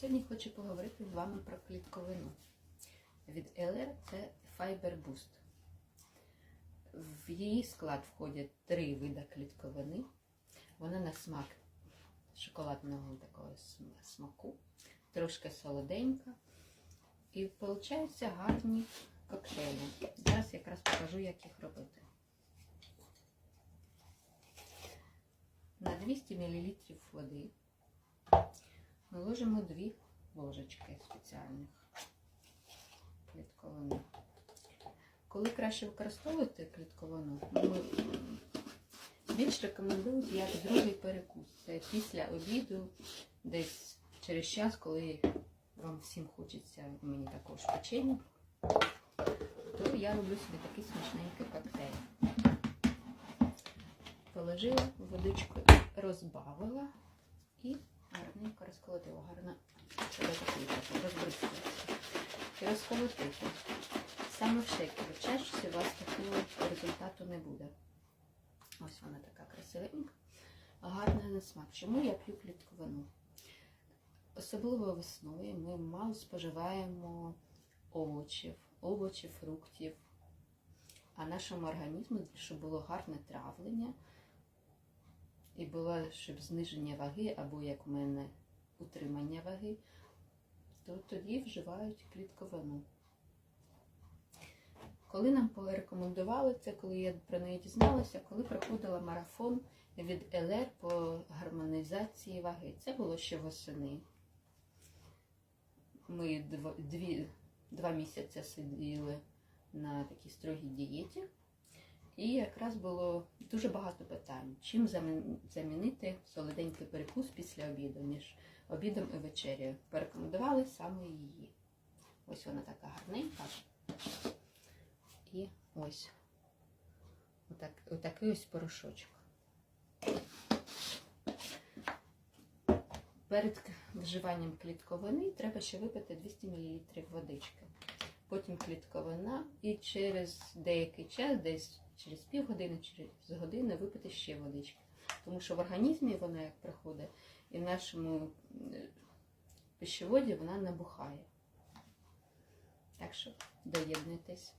Сьогодні хочу поговорити з вами про клітковину. Від LR це Fiber Boost. В її склад входять три види клітковини. Вона на смак шоколадного такого смаку, трошки солоденька. І виходять гарні коктейлі. Зараз якраз покажу, як їх робити. На 200 мл води ми ложимо дві ложечки спеціальних клітковини. Коли краще використовувати клітковину, ну, більш рекомендують як другий перекус. Це після обіду, десь через час, коли вам всім хочеться, мені також печення, то я роблю собі такий смачненький коктейль. Положила водичку, розбавила і гарненько розколотила, гарно розбризкала. І розколотити. Саме в шекері. Чаще у вас такого результату не буде. Ось вона така красивенька, гарна на смак. Чому я п'ю клітковину? Особливо весною ми мало споживаємо овочів, овочів, фруктів. А нашому організму, щоб було гарне травлення, і було, щоб зниження ваги, або як у мене утримання ваги, то тоді вживають клітковину. Коли нам порекомендували це, коли я про неї дізналася, коли проходила марафон від ЛР по гармонізації ваги. Це було ще восени. Ми дв- дві, два місяці сиділи на такій строгій дієті. І якраз було дуже багато питань, чим замінити солоденький перекус після обіду, між обідом і вечерею. Порекомендували саме її. Ось вона така гарненька. І ось отак, отакий ось порошочок. Перед вживанням клітковини треба ще випити 200 мл водички. Потім клітковина і через деякий час, десь через півгодини, через годину випити ще водички. Тому що в організмі вона як приходить, і в нашому е, пищеводі вона набухає. Так що доєднуйтесь.